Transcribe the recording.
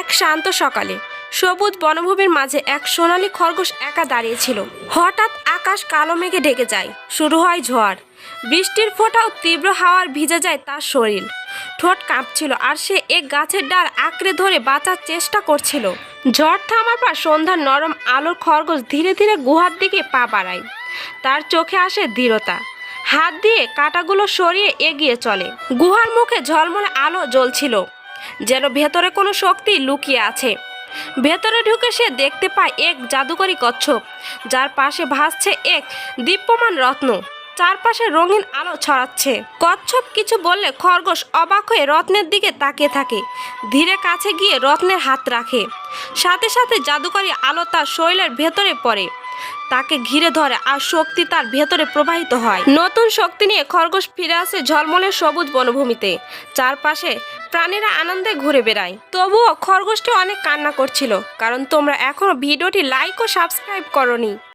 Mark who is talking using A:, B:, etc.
A: এক শান্ত সকালে সবুজ বনভূমির মাঝে এক সোনালী খরগোশ একা দাঁড়িয়েছিল। হঠাৎ আকাশ কালো মেঘে ঢেকে যায়। শুরু হয় ঝড়। বৃষ্টির ফোঁটাও তীব্র হাওয়ার ভিজে যায় তার শরীর। ঠোঁট কাঁপছিল আর সে এক গাছের ডাল আঁকড়ে ধরে বাঁচার চেষ্টা করছিল। ঝড় থামার পর সন্ধ্যার নরম আলোর খরগোশ ধীরে ধীরে গুহার দিকে পা বাড়ায়। তার চোখে আসে দৃঢ়তা। হাত দিয়ে কাঁটাগুলো সরিয়ে এগিয়ে চলে। গুহার মুখে ঝলমলে আলো জ্বলছিল। যেন ভেতরে কোনো শক্তি লুকিয়ে আছে। ভেতরে ঢুকে সে দেখতে পায় এক জাদুকরী কচ্ছপ, যার পাশে ভাসছে এক দীপ্যমান রত্ন। চারপাশে রঙিন আলো ছড়াচ্ছে। কচ্ছপ কিছু বললে খরগোশ অবাক হয়ে রত্নের দিকে তাকিয়ে থাকে। ধীরে কাছে গিয়ে রত্নের হাত রাখে। সাথে সাথে জাদুকরী আলো তার শরীরের ভেতরে পড়ে। তাকে ঘিরে ধরে আর শক্তি তার ভেতরে প্রবাহিত হয়। নতুন শক্তি নিয়ে খরগোশ ফিরে আসে ঝলমলে সবুজ বনভূমিতে। চারপাশে প্রাণীরা আনন্দে ঘুরে বেড়ায়। তবুও খরগোশটি অনেক কান্না করছিল, কারণ তোমরা এখনও ভিডিওটি লাইক ও সাবস্ক্রাইব করনি।